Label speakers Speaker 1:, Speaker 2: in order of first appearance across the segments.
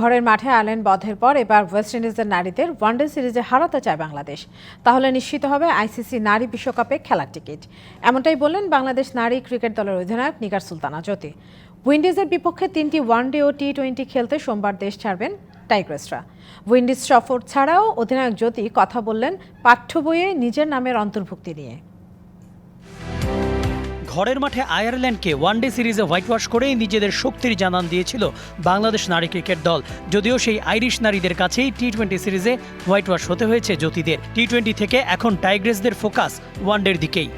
Speaker 1: ঘরের মাঠে আয়ারল্যান্ড বধের পর এবার ওয়েস্ট ইন্ডিজের নারীদের ওয়ানডে সিরিজে হারাতে চায় বাংলাদেশ। তাহলে নিশ্চিত হবে আইসিসি নারী বিশ্বকাপে খেলার টিকিট। এমনটাই বললেন বাংলাদেশ নারী ক্রিকেট দলের অধিনায়ক নিগার সুলতানা জ্যোতি। উইন্ডিজের বিপক্ষে তিনটি ওয়ানডে ও টি টোয়েন্টি খেলতে সোমবার দেশ ছাড়বেন টাইগ্রেসরা। উইন্ডিজ সফর ছাড়াও অধিনায়ক জ্যোতি কথা বললেন পাঠ্য বইয়ে নিজের নামের অন্তর্ভুক্তি নিয়ে।
Speaker 2: ঘরের মাঠে আয়ারল্যান্ডকে ওয়ানডে সিরিজে হোয়াইট ওয়াশ করেই নিজেদের শক্তির জানান দিয়েছিল বাংলাদেশ নারী ক্রিকেট দল। যদিও সেই আইরিশ নারীদের কাছেই টি টোয়েন্টি সিরিজে হোয়াইট ওয়াশ হতে হয়েছে জ্যোতিদের। টি টোয়েন্টি থেকে এখন টাইগ্রেসদের ফোকাস ওয়ানডের দিকেই।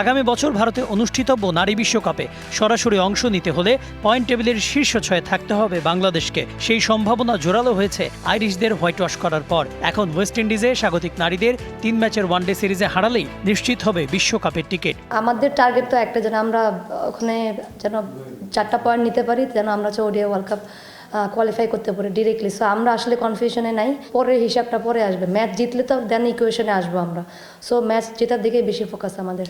Speaker 2: আগামী বছর ভারতে অনুষ্ঠিতব্য নারী বিশ্বকাপে সরাসরি অংশ নিতে হলে পয়েন্ট টেবিলের শীর্ষ ছয়ে থাকতে হবে বাংলাদেশকে। সেই সম্ভাবনা জোরালো হয়েছে আইরিশদের হোয়াইট ওয়াশ করার পর। এখন ওয়েস্ট ইন্ডিজে স্বাগতিক নারীদের তিন ম্যাচের ওয়ানডে সিরিজে হারালেই নিশ্চিত হবে বিশ্বকাপের টিকিট।
Speaker 3: আমাদের টার্গেট তো একটা যেন আমরা ওখানে যেন চারটা পয়েন্ট নিতে পারি, যেন আমরা হচ্ছে ওডিআই ওয়ার্ল্ড কাপ কোয়ালিফাই করতে পারি ডিরেক্টলি সো আমরা আসলে কনফিউশনে নাই, পরের হিসাবটা পরে আসবে। ম্যাচ জিতলে তো দেন ইকুয়েশনে আসব আমরা। সো ম্যাচ জেতার দিকে বেশি ফোকাস আমাদের।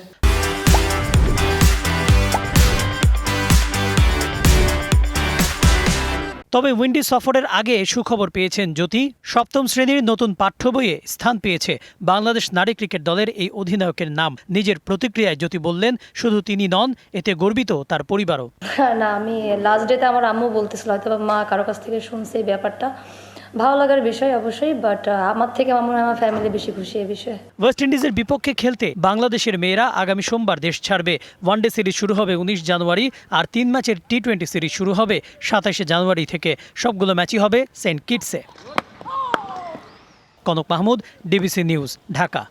Speaker 2: তবে উইন্ডিজ সফরের আগে সুখবর পেয়েছেন জ্যোতি। সপ্তম শ্রেণির নতুন পাঠ্য বইয়ে স্থান পেয়েছে বাংলাদেশ নারী ক্রিকেট দলের এই অধিনায়কের নাম। নিজের প্রতিক্রিয়ায় জ্যোতি বললেন শুধু তিনি নন এতে গর্বিত তার পরিবারও।
Speaker 3: না আমি লাস্ট ডেতে আমার আম্মু বলতেছিল হয়তো মা কারও কাছ থেকে শুনছে এই ব্যাপারটা। ভালো লাগার বিষয় অবশ্যই বাট আমার থেকে আমার আমার ফ্যামিলি বেশি খুশি এই বিষয়ে।
Speaker 2: ওয়েস্ট ইন্ডিজের বিপক্ষে খেলতে বাংলাদেশের মেয়েরা আগামী সোমবার দেশ ছাড়বে। ওয়ানডে সিরিজ শুরু হবে উনিশ জানুয়ারি আর তিন ম্যাচের টি টোয়েন্টি সিরিজ শুরু হবে সাতাশে জানুয়ারি থেকে সবগুলো ম্যাচই হবে Saint কিটসে। Konok Mahmud DBC news Dhaka.